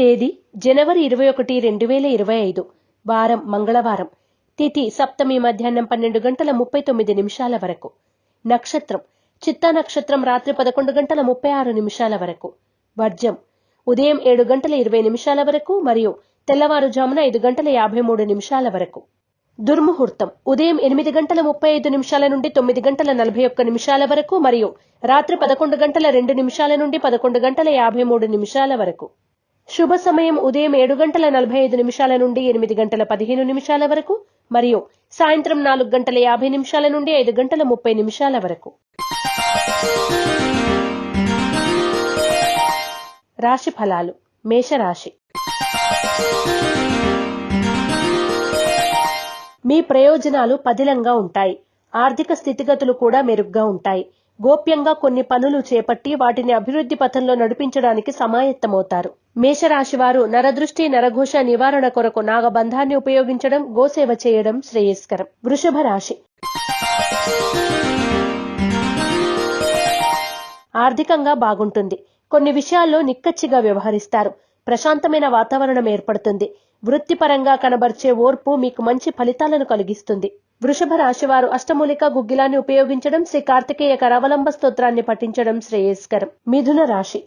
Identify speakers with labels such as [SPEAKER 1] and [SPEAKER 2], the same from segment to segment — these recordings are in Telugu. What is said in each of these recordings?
[SPEAKER 1] తేదీ జనవరి ఇరవై ఒకటి రెండు వేల ఇరవై ఐదు వారం మంగళవారం. తిథి సప్తమి మధ్యాహ్నం పన్నెండు గంటల ముప్పై తొమ్మిది నిమిషాల వరకు. నక్షత్రం చిత్తా నక్షత్రం రాత్రి పదకొండు గంటల ముప్పై ఆరు నిమిషాల వరకు. వర్జం ఉదయం ఏడు గంటల ఇరవై నిమిషాల వరకు మరియు తెల్లవారుజామున ఐదు గంటల యాభై మూడు నిమిషాల వరకు. దుర్ముహూర్తం ఉదయం ఎనిమిది గంటల ముప్పై ఐదు నిమిషాల నుండి తొమ్మిది గంటల నలభై ఒక్క నిమిషాల వరకు మరియు రాత్రి పదకొండు గంటల రెండు నిమిషాల నుండి పదకొండు గంటల యాభై మూడు నిమిషాల వరకు. శుభ సమయం ఉదయం ఏడు గంటల నలభై ఐదు నిమిషాల నుండి ఎనిమిది గంటల పదిహేను నిమిషాల వరకు మరియు సాయంత్రం నాలుగు గంటల యాభై నిమిషాల నుండి ఐదు గంటల ముప్పై నిమిషాల వరకు. రాశి ఫలాలు. మేషరాశి. మీ ప్రయోజనాలు పదిలంగా ఉంటాయి. ఆర్థిక స్థితిగతులు కూడా మెరుగ్గా ఉంటాయి. గోప్యంగా కొన్ని పనులు చేపట్టి వాటిని అభివృద్ధి పథంలో నడిపించడానికి సమాయత్తమవుతారు. మేషరాశి వారు నరదృష్టి నరఘోష నివారణ కొరకు నాగబంధాన్ని ఉపయోగించడం గోసేవ చేయడం శ్రేయస్కరం. వృషభ రాశి. ఆర్థికంగా బాగుంటుంది. కొన్ని విషయాల్లో నిక్కచ్చిగా వ్యవహరిస్తారు. ప్రశాంతమైన వాతావరణం ఏర్పడుతుంది. వృత్తిపరంగా కనబర్చే ఓర్పు మీకు మంచి ఫలితాలను కలిగిస్తుంది. వృషభ రాశివారు అష్టమూలిక గుగ్గిలాన్ని ఉపయోగించడం శ్రీ కార్తికేయ కరావలంబ స్తోత్రాన్ని పఠించడం శ్రేయస్కరం. మిథున రాశి.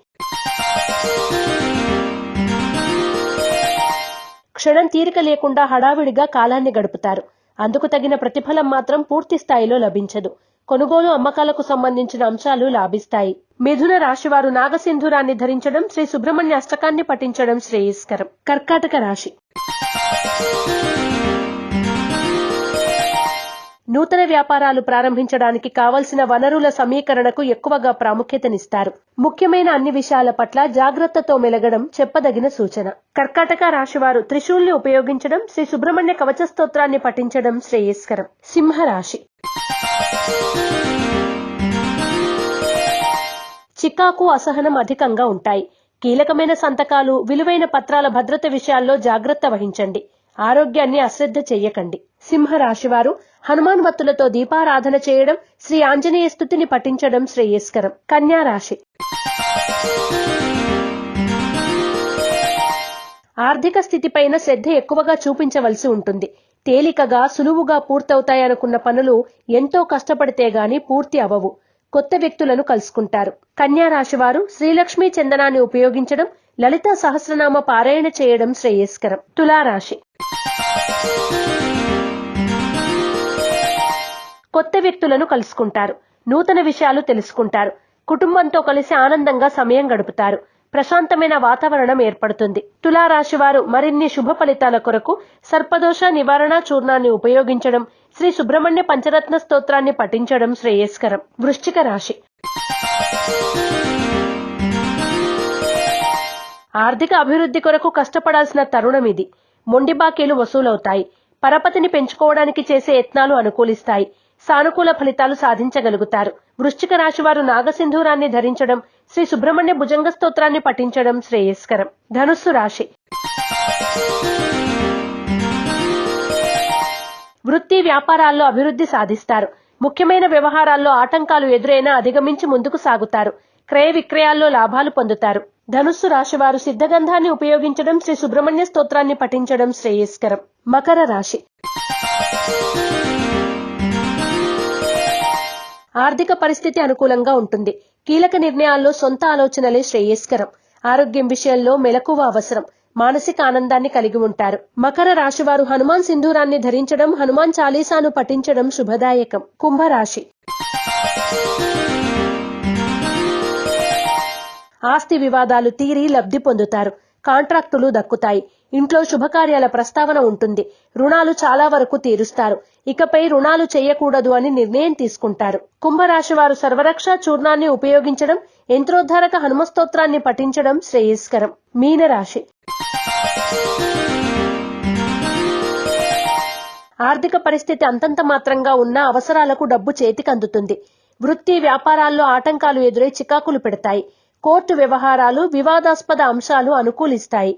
[SPEAKER 1] క్షణం తీరిక లేకుండా హడావిడిగా కాలాన్ని గడుపుతారు. అందుకు తగిన ప్రతిఫలం మాత్రం పూర్తి స్థాయిలో లభించదు. కొనుగోలు అమ్మకాలకు సంబంధించిన అంశాలు లాభిస్తాయి. మిథున రాశివారు నాగసింధూరాన్ని ధరించడం శ్రీ సుబ్రహ్మణ్య అష్టకాన్ని పఠించడం శ్రేయస్కరం. కర్కాటక రాశి. నూతన వ్యాపారాలు ప్రారంభించడానికి కావలసిన వనరుల సమీకరణకు ఎక్కువగా ప్రాముఖ్యతనిస్తారు. ముఖ్యమైన అన్ని విషయాల పట్ల జాగ్రత్తతో మెలగడం చెప్పదగిన సూచన. కర్కాటక రాశివారు త్రిశూల్ని ఉపయోగించడం శ్రీ సుబ్రహ్మణ్య కవచ స్తోత్రాన్ని పఠించడం శ్రేయస్కరం. సింహరాశి. చికాకు అసహనం అధికంగా ఉంటాయి. కీలకమైన సంతకాలు విలువైన పత్రాల భద్రత విషయాల్లో జాగ్రత్త వహించండి. ఆరోగ్యాన్ని అశ్రద్ధ చెయ్యకండి సింహరాశివారు హనుమాన్ భక్తులతో దీపారాధన చేయడం శ్రీ ఆంజనేయ స్థుతిని పఠించడం శ్రేయస్కరం. కన్యా రాశి ఆర్థిక స్థితిపైన శ్రద్ధ ఎక్కువగా చూపించవలసి ఉంటుంది. తేలికగా సులువుగా పూర్తవుతాయనుకున్న పనులు ఎంతో కష్టపడితే గాని పూర్తి అవవు. కొత్త వ్యక్తులను కలుసుకుంటారు. కన్యా రాశివారు శ్రీలక్ష్మీ చందనాన్ని ఉపయోగించడం లలిత సహస్రనామ పారాయణ చేయడం శ్రేయస్కరం. తులారాశి. కొత్త వ్యక్తులను కలుసుకుంటారు. నూతన విషయాలు తెలుసుకుంటారు. కుటుంబంతో కలిసి ఆనందంగా సమయం గడుపుతారు. ప్రశాంతమైన వాతావరణం ఏర్పడుతుంది. తులారాశి వారు మరిన్ని శుభ ఫలితాల కొరకు సర్పదోష నివారణ చూర్ణాన్ని ఉపయోగించడం శ్రీ సుబ్రహ్మణ్య పంచరత్న స్తోత్రాన్ని పఠించడం శ్రేయస్కరం. వృశ్చిక రాశి. ఆర్థిక అభివృద్ధి కొరకు కష్టపడాల్సిన తరుణం ఇది. మొండి బాకీలు వసూలవుతాయి. పరపతిని పెంచుకోవడానికి చేసే యత్నాలు అనుకూలిస్తాయి. సానుకూల ఫలితాలు సాధించగలుగుతారు. వృశ్చిక రాశి వారు నాగసింధూరాన్ని ధరించడం శ్రీ సుబ్రహ్మణ్య భుజంగ స్తోత్రాన్ని పఠించడం శ్రేయస్కరం. ధనుస్సు రాశి. వృత్తి వ్యాపారాల్లో అభివృద్ధి సాధిస్తారు. ముఖ్యమైన వ్యవహారాల్లో ఆటంకాలు ఎదురైనా అధిగమించి ముందుకు సాగుతారు. క్రయ విక్రయాల్లో లాభాలు పొందుతారు. ధనుస్సు రాశి వారు సిద్ధగంధాన్ని ఉపయోగించడం శ్రీ సుబ్రహ్మణ్య స్తోత్రాన్ని పఠించడం శ్రేయస్కరం. మకర రాశి. ఆర్థిక పరిస్థితి అనుకూలంగా ఉంటుంది. కీలక నిర్ణయాల్లో సొంత ఆలోచనలే శ్రేయస్కరం. ఆరోగ్యం విషయంలో మెలకువ అవసరం. మానసిక ఆనందాన్ని కలిగి ఉంటారు. మకర రాశివారు హనుమాన్ సింధూరాన్ని ధరించడం హనుమాన్ చాలీసాను పఠించడం శుభదాయకం. కుంభరాశి. ఆస్తి వివాదాలు తీరి లబ్ధి పొందుతారు. కాంట్రాక్టులు దక్కుతాయి. ఇంట్లో శుభకార్యాల ప్రస్తావన ఉంటుంది. రుణాలు చాలా వరకు తీరుస్తారు. ఇకపై రుణాలు చేయకూడదు అని నిర్ణయం తీసుకుంటారు. కుంభరాశి వారు సర్వరక్ష చూర్ణాన్ని ఉపయోగించడం యంత్రోద్ధారక హనుమస్తోత్రాన్ని పఠించడం శ్రేయస్కరం. మీనరాశి. ఆర్థిక పరిస్థితి అంతంత మాత్రంగా ఉన్న అవసరాలకు డబ్బు చేతికి అందుతుంది. వృత్తి వ్యాపారాల్లో ఆటంకాలు ఎదురై చికాకులు పెడతాయి. కోర్టు వ్యవహారాలు వివాదాస్పద అంశాలు అనుకూలిస్తాయి.